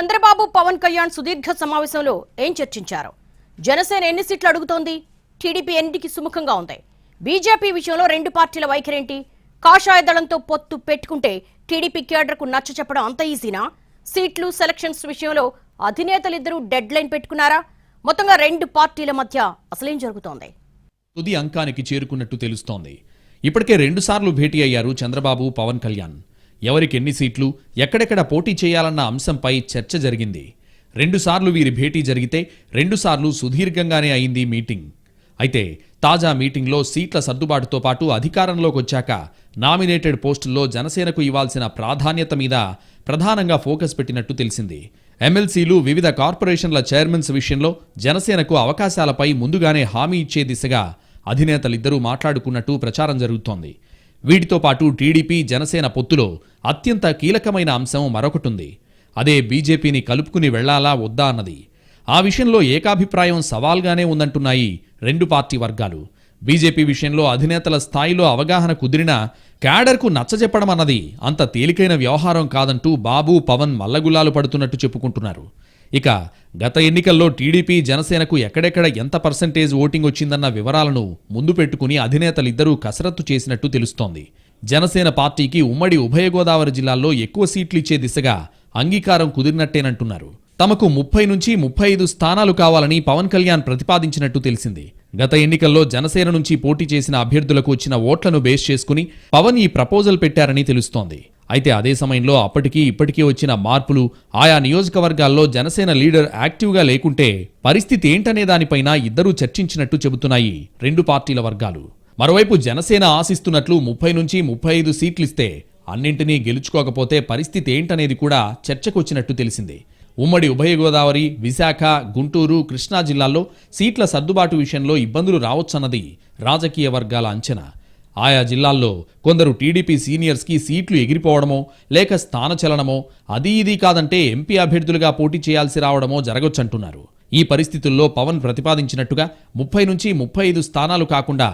చంద్రబాబు పవన్ కళ్యాణ్ సుదీర్ఘ సమావేశంలో ఏం చర్చించారు? జనసేన ఎన్ని సీట్లు అడుగుతోంది? టీడీపీ ఎన్నిటికి సుముఖంగా ఉంది? బీజేపీ విషయంలో రెండు పార్టీల వైఖరేంటి? కాషాయ దళంతో పొత్తు పెట్టుకుంటే టీడీపీ కేడర్కు నచ్చ చెప్పడం అంత ఈజీనా? సీట్లు సెలక్షన్స్ విషయంలో అధినేతలిద్దరూ డెడ్ లైన్ పెట్టుకున్నారా? మొత్తంగా రెండు పార్టీల మధ్య అసలేం జరుగుతోంది? తుది అంకానికి చేరుకున్నట్టు తెలుస్తోంది. ఇప్పటికే రెండుసార్లు భేటీ అయ్యారు చంద్రబాబు పవన్ కళ్యాణ్. ఎవరికి ఎన్ని సీట్లు ఎక్కడెక్కడ పోటీ చేయాలన్న అంశంపై చర్చ జరిగింది. రెండుసార్లు వీరి భేటీ జరిగితే రెండుసార్లు సుదీర్ఘంగానే అయింది మీటింగ్. అయితే తాజా మీటింగ్లో సీట్ల సర్దుబాటుతో పాటు అధికారంలోకి వచ్చాక నామినేటెడ్ పోస్టుల్లో జనసేనకు ఇవ్వాల్సిన ప్రాధాన్యత మీద ప్రధానంగా ఫోకస్ పెట్టినట్టు తెలిసింది. ఎమ్మెల్సీలు వివిధ కార్పొరేషన్ల చైర్మన్స్ విషయంలో జనసేనకు అవకాశాలపై ముందుగానే హామీ ఇచ్చే దిశగా అధినేతలిద్దరూ మాట్లాడుకున్నట్టు ప్రచారం జరుగుతోంది. వీటితో పాటు టీడీపీ జనసేన పొత్తులో అత్యంత కీలకమైన అంశం మరొకటుంది. అదే బీజేపీని కలుపుకుని వెళ్ళాలా వద్దా అన్నది. ఆ విషయంలో ఏకాభిప్రాయం సవాల్గానే ఉందంటున్నాయి రెండు పార్టీ వర్గాలు. బీజేపీ విషయంలో అధినేతల స్థాయిలో అవగాహన కుదిరినా క్యాడర్కు నచ్చజెప్పడం అన్నది అంత తేలికైన వ్యవహారం కాదంటూ బాబు పవన్ మల్లగుల్లాలు పడుతున్నట్టు చెప్పుకుంటున్నారు. ఇక గత ఎన్నికల్లో టీడీపీ జనసేనకు ఎక్కడెక్కడ ఎంత పర్సెంటేజ్ ఓటింగ్ వచ్చిందన్న వివరాలను ముందు పెట్టుకుని అధినేతలిద్దరూ కసరత్తు చేసినట్టు తెలుస్తోంది. జనసేన పార్టీకి ఉమ్మడి ఉభయ గోదావరి జిల్లాల్లో ఎక్కువ సీట్లు ఇచ్చే దిశగా అంగీకారం కుదిరినట్టేనంటున్నారు. తమకు ముప్పై నుంచి ముప్పై ఐదు స్థానాలు కావాలని పవన్ కళ్యాణ్ ప్రతిపాదించినట్టు తెలిసింది. గత ఎన్నికల్లో జనసేన నుంచి పోటీ చేసిన అభ్యర్థులకు వచ్చిన ఓట్లను బేస్ చేసుకుని పవన్ ఈ ప్రపోజల్ పెట్టారని తెలుస్తోంది. అయితే అదే సమయంలో అప్పటికీ ఇప్పటికీ వచ్చిన మార్పులు ఆయా నియోజకవర్గాల్లో జనసేన లీడర్ యాక్టివ్గా లేకుంటే పరిస్థితి ఏంటనే దానిపైన ఇద్దరూ చర్చించినట్టు చెబుతున్నాయి రెండు పార్టీల వర్గాలు. మరోవైపు జనసేన ఆశిస్తున్నట్లు ముప్పై నుంచి ముప్పై ఐదు సీట్లిస్తే అన్నింటినీ గెలుచుకోకపోతే పరిస్థితి ఏంటనేది కూడా చర్చకొచ్చినట్టు తెలిసింది. ఉమ్మడి ఉభయ గోదావరి విశాఖ గుంటూరు కృష్ణా జిల్లాల్లో సీట్ల సర్దుబాటు విషయంలో ఇబ్బందులు రావచ్చన్నది రాజకీయ వర్గాల అంచనా. ఆయా జిల్లాల్లో కొందరు టీడీపీ సీనియర్స్కి సీట్లు ఎగిరిపోవడమో లేక స్థానచలనమో అది ఇది కాదంటే ఎంపీ అభ్యర్థులుగా పోటీ చేయాల్సి రావడమో జరగొచ్చంటున్నారు. ఈ పరిస్థితుల్లో పవన్ ప్రతిపాదించినట్టుగా ముప్పై నుంచి ముప్పై ఐదు స్థానాలు కాకుండా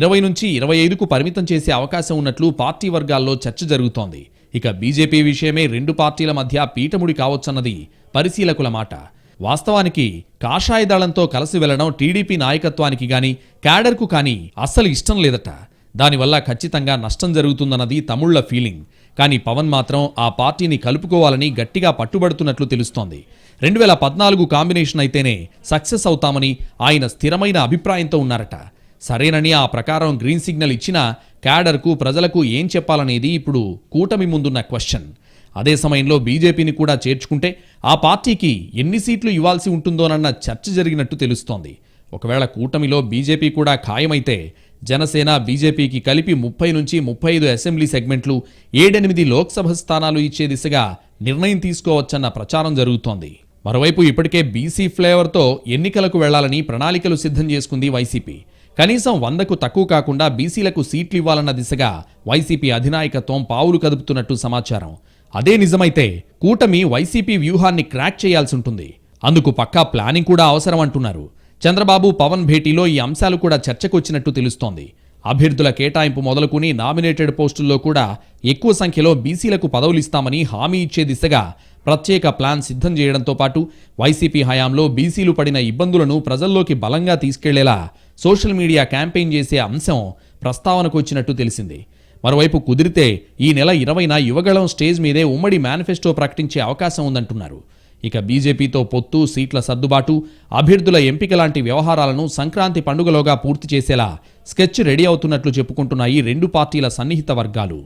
ఇరవై నుంచి ఇరవై ఐదుకు పరిమితం చేసే అవకాశం ఉన్నట్లు పార్టీ వర్గాల్లో చర్చ జరుగుతోంది. ఇక బీజేపీ విషయమే రెండు పార్టీల మధ్య పీఠముడి కావచ్చన్నది పరిశీలకుల మాట. వాస్తవానికి కాషాయ దళంతో కలిసి వెళ్ళడం టీడీపీ నాయకత్వానికి గాని క్యాడర్కు కానీ అస్సలు ఇష్టం లేదట. దానివల్ల ఖచ్చితంగా నష్టం జరుగుతుందన్నది తమిళ్ళ ఫీలింగ్. కానీ పవన్ మాత్రం ఆ పార్టీని కలుపుకోవాలని గట్టిగా పట్టుబడుతున్నట్లు తెలుస్తోంది. రెండు వేల పద్నాలుగు కాంబినేషన్ అయితేనే సక్సెస్ అవుతామని ఆయన స్థిరమైన అభిప్రాయంతో ఉన్నారట. సరేనని ఆ ప్రకారం గ్రీన్ సిగ్నల్ ఇచ్చినా క్యాడర్కు ప్రజలకు ఏం చెప్పాలనేది ఇప్పుడు కూటమి ముందున్న క్వశ్చన్. అదే సమయంలో బీజేపీని కూడా చేర్చుకుంటే ఆ పార్టీకి ఎన్ని సీట్లు ఇవ్వాల్సి ఉంటుందోనన్న చర్చ జరిగినట్టు తెలుస్తోంది. ఒకవేళ కూటమిలో బీజేపీ కూడా ఖాయమైతే జనసేన బీజేపీకి కలిపి ముప్పై నుంచి ముప్పై ఐదు అసెంబ్లీ సెగ్మెంట్లు ఏడెనిమిది లోక్సభ స్థానాలు ఇచ్చే దిశగా నిర్ణయం తీసుకోవచ్చన్న ప్రచారం జరుగుతోంది. మరోవైపు ఇప్పటికే బీసీ ఫ్లేవర్తో ఎన్నికలకు వెళ్ళాలని ప్రణాళికలు సిద్ధం చేసుకుంది వైసీపీ. కనీసం వందకు తక్కువ కాకుండా బీసీలకు సీట్లు ఇవ్వాలన్న దిశగా వైసీపీ అధినాయకత్వం పావులు కదుపుతున్నట్టు సమాచారం. అదే నిజమైతే కూటమి వైసీపీ వ్యూహాన్ని క్రాక్ చేయాల్సి ఉంటుంది. అందుకు పక్కా ప్లానింగ్ కూడా అవసరం అంటున్నారు. చంద్రబాబు పవన్ భేటీలో ఈ అంశాలు కూడా చర్చకొచ్చినట్టు తెలుస్తోంది. అభ్యర్థుల కేటాయింపు మొదలుకుని నామినేటెడ్ పోస్టుల్లో కూడా ఎక్కువ సంఖ్యలో బీసీలకు పదవులిస్తామని హామీ ఇచ్చే దిశగా ప్రత్యేక ప్లాన్ సిద్ధం చేయడంతో పాటు వైసీపీ హయాంలో బీసీలు పడిన ఇబ్బందులను ప్రజల్లోకి బలంగా తీసుకెళ్ళేలా సోషల్ మీడియా క్యాంపెయిన్ చేసే అంశం ప్రస్తావనకు వచ్చినట్టు తెలిసింది. మరోవైపు కుదిరితే ఈ నెల ఇరవైన యువగళం స్టేజ్ మీదే ఉమ్మడి మేనిఫెస్టో ప్రకటించే అవకాశం ఉందంటున్నారు. ఇక బీజేపీతో పొత్తు సీట్ల సర్దుబాటు అభ్యర్థుల ఎంపిక లాంటి వ్యవహారాలను సంక్రాంతి పండుగలోగా పూర్తి చేసేలా స్కెచ్ రెడీ అవుతున్నట్లు చెప్పుకుంటున్నాయి రెండు పార్టీల సన్నిహిత వర్గాలు.